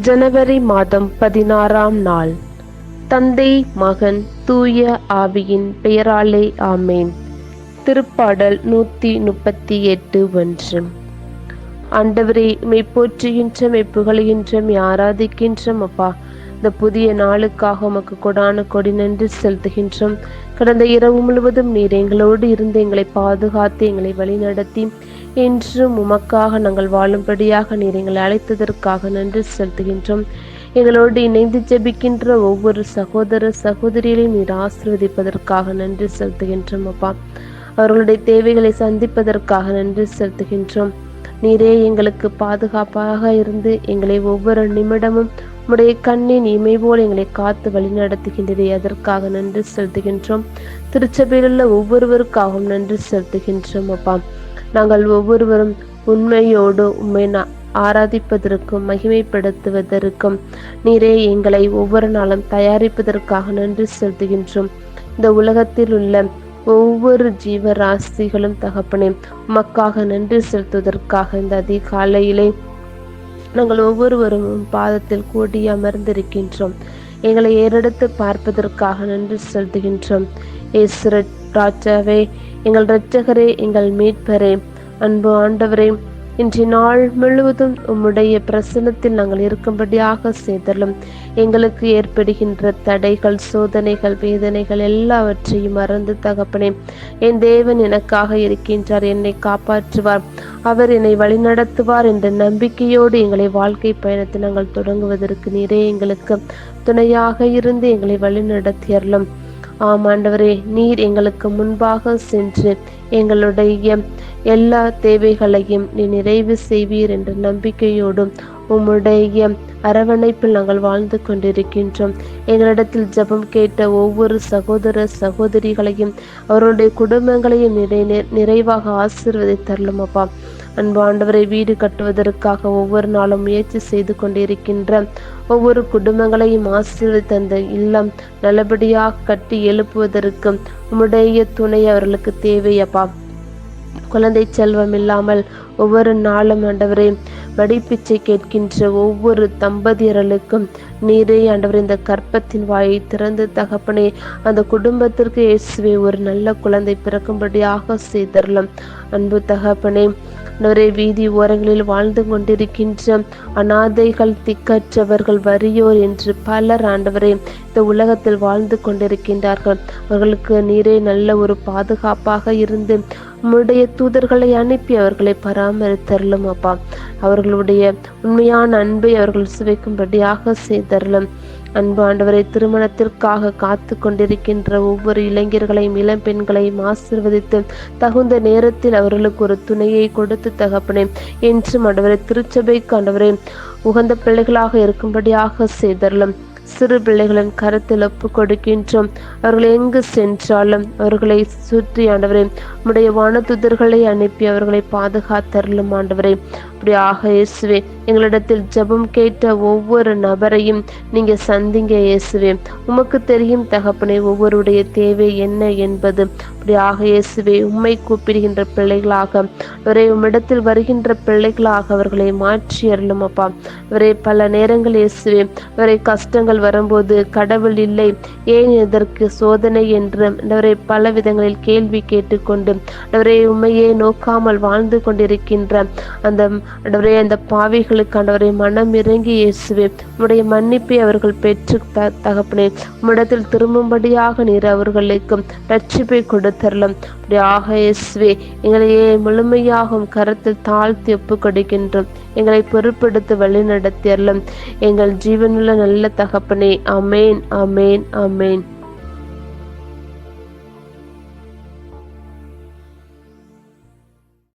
ஜனவரி மாதம் பதினாறாம் நாள். தந்தை மகன் தூய ஆவியின் பெயராலே ஆமேன். திருப்பாடல் நூற்றி முப்பத்தி எட்டு ஒன்று. ஆண்டவரே மெய் போற்றுகின்ற மெய் புகழுகின்ற மெய் ஆராதிக்கின்றோம் அப்பா. இந்த புதிய நாளுக்காக உமக்கு கொடான கொடி நன்றி செலுத்துகின்றோம். கடந்த இரவு முழுவதும் நீர் எங்களோடு இருந்து எங்களை பாதுகாத்து எங்களை வழிநடத்தி என்றும் உமக்காக நாங்கள் வாழும்படியாக நீர் எங்களை அழைத்ததற்காக நன்றி செலுத்துகின்றோம். எங்களோடு இணைந்து ஜெபிக்கின்ற ஒவ்வொரு சகோதர சகோதரிகளையும் நீர் ஆசிர்வதிப்பதற்காக நன்றி செலுத்துகின்றோம் அப்பா. அவர்களுடைய தேவைகளை சந்திப்பதற்காக நன்றி செலுத்துகின்றோம். நீரே எங்களுக்கு பாதுகாப்பாக இருந்து எங்களை ஒவ்வொரு நிமிடமும் உடைய கண்ணின் இமை போல் எங்களை காத்து வழிநடத்துகின்றதே அதற்காக நன்றி செலுத்துகின்றோம். திருச்சபையில் உள்ள ஒவ்வொருவருக்காகவும் நன்றி செலுத்துகின்றோம் அப்பா. நாங்கள் ஒவ்வொருவரும் உண்மையோடு உண்மை ஆராதிப்பதற்கும் மகிமைப்படுத்துவதற்கும் நீரே எங்களை ஒவ்வொரு நாளும் தயாரிப்பதற்காக நன்றி செலுத்துகின்றோம். இந்த உலகத்தில் உள்ள ஒவ்வொரு ஜீவராசிகளும் தகப்பனே உமக்காக நன்றி செலுத்துவதற்காக இந்த அதிகாலையிலே நாங்கள் ஒவ்வொருவரும் பாதத்தில் கூடி அமர்ந்திருக்கின்றோம். எங்களை ஏறெடுத்து பார்ப்பதற்காக நன்றி செலுத்துகின்றோம். ஏசு ராஜாவே எங்கள் இரட்சகரே எங்கள் மீட்பரே. அன்பு ஆண்டவரே இன்றைய நாள் முழுவதும் உம்முடைய பிரசனத்தில் நாங்கள் இருக்கும்படியாக செய்தலும் எங்களுக்கு ஏற்படுகின்ற தடைகள் சோதனைகள் வேதனைகள் எல்லாவற்றையும் மறந்து தகப்பனே என் தேவன் எனக்காக இருக்கின்றார் என்னை காப்பாற்றுவார். அவர் என்னை வழிநடத்துவார் என்ற நம்பிக்கையோடு எங்களை வாழ்க்கை பயணத்தை நாங்கள் தொடங்குவதற்கு நிறைய எங்களுக்கு துணையாக இருந்து எங்களை வழிநடத்தியறலும் ஆம் ஆண்டவரே நீர் எங்களுக்கு முன்பாக சென்று எங்களுடைய எல்லா தேவைகளையும் நீ நிறைவு செய்வீர் என்ற நம்பிக்கையோடும் உம்முடைய அரவணைப்பில் நாங்கள் வாழ்ந்து கொண்டிருக்கின்றோம். எங்களிடத்தில் ஜெபம் கேட்ட ஒவ்வொரு சகோதர சகோதரிகளையும் அவருடைய குடும்பங்களையும் நிறை நிறைவாக ஆசீர்வதித்தரலும் அப்பா. அன்பு ஆண்டவரை வீடு கட்டுவதற்காக ஒவ்வொரு நாளும் முயற்சி செய்து கொண்டிருக்கின்ற ஒவ்வொரு குடும்பங்களையும் ஆசீர்வதித்த அந்த இல்லம் நல்லபடியாக கட்டி எழுப்புவதற்கு உம்முடைய துணை அவர்களுக்கு தேவையப்பா குழந்தை செல்வம் இல்லாமல் ஒவ்வொரு நாளும் ஆண்டவரே வடிப்பிச்சை கேட்கின்ற ஒவ்வொரு தம்பதியர்களுக்கும் நீரே ஆண்டவர் இந்த கற்பத்தின் வாயை திறந்து தகப்பனே அந்த குடும்பத்திற்கு இயேசுவை ஒரு நல்ல குழந்தை பிறக்கும்படியாக செய்தரலாம். அன்பு தகப்பனே நொறை வீதி ஓரங்களில் வாழ்ந்து கொண்டிருக்கின்ற அனாதைகள் திக்கற்றவர்கள் வறியோர் என்று பலர் ஆண்டவரே இந்த உலகத்தில் வாழ்ந்து கொண்டிருக்கின்றார்கள். அவர்களுக்கு நீரே நல்ல ஒரு பாதுகாப்பாக இருந்து உம்முடைய தூதர்களை அனுப்பி அவர்களை பராமரித்தரலும் அப்பா. அவர்களுடைய உண்மையான அன்பை அவர்கள் சுவைக்கும்படியாக செய்தரலும். அன்பு ஆண்டவரை திருமணத்திற்காக காத்து கொண்டிருக்கின்ற ஒவ்வொரு இளைஞர்களையும் இளம் பெண்களையும் ஆசிர்வதித்து தகுந்த நேரத்தில் அவர்களுக்கு ஒரு துணையை கொடுத்து தகப்பனே. என்றும் ஆண்டவரை திருச்சபைக்கு ஆண்டவரை உகந்த பிள்ளைகளாக இருக்கும்படியாக செய்தரலும். சிறு பிள்ளைகளின் கருத்தில் ஒப்பு கொடுக்கின்றோம். அவர்கள் எங்கு சென்றாலும் அவர்களை சுற்றி ஆண்டவரே உடைய வானதுதர்களை அனுப்பி அவர்களை பாதுகாத்தருளும் ஆண்டவரே. அப்படியாக இயேசுவே எங்களிடத்தில் ஜெபம் கேட்ட ஒவ்வொரு நபரையும் நீங்க சந்திங்க இயேசுவே. உமக்கு தெரியும் தகப்பனே ஒவ்வொருடைய தேவை என்ன என்பது. அப்படியாக இயேசுவே உம்மை கூப்பிடுகின்ற பிள்ளைகளாக அவரை உம்மிடத்தில் வருகின்ற பிள்ளைகளாக அவர்களை மாற்றி அருளும் அப்பா அவரை பல நேரங்கள் இயேசுவே அவரை கஷ்டங்கள் வரும்போது கடவுள் இல்லை ஏன் இதற்கு சோதனை என்று அவரை பல விதங்களில் கேள்வி கேட்டுக்கொண்டு அவரை உண்மையே நோக்காமல் வாழ்ந்து கொண்டிருக்கின்ற அந்த ஆண்டவரே அந்த பாவிகளுக்கு ஆண்டவரை மனம் இறங்கி இயேசுவே உடைய மன்னிப்பை அவர்கள் பெற்று த தகப்பனே உம்மிடத்தில் திரும்பும்படியாக நீர் அவர்களுக்கு ரட்சிப்பை கொடுத்தரலாம். அப்படியாக இயேசுவே எங்களையே முழுமையாகும் கரத்தில் தாழ்த்தி ஒப்பு கொடுக்கின்றோம் எங்களை பொறுப்பெடுத்து வழி நடத்தியரலாம் எங்கள் ஜீவனுள்ள நல்ல தகப்பனே அமேன் அமேன் அமேன்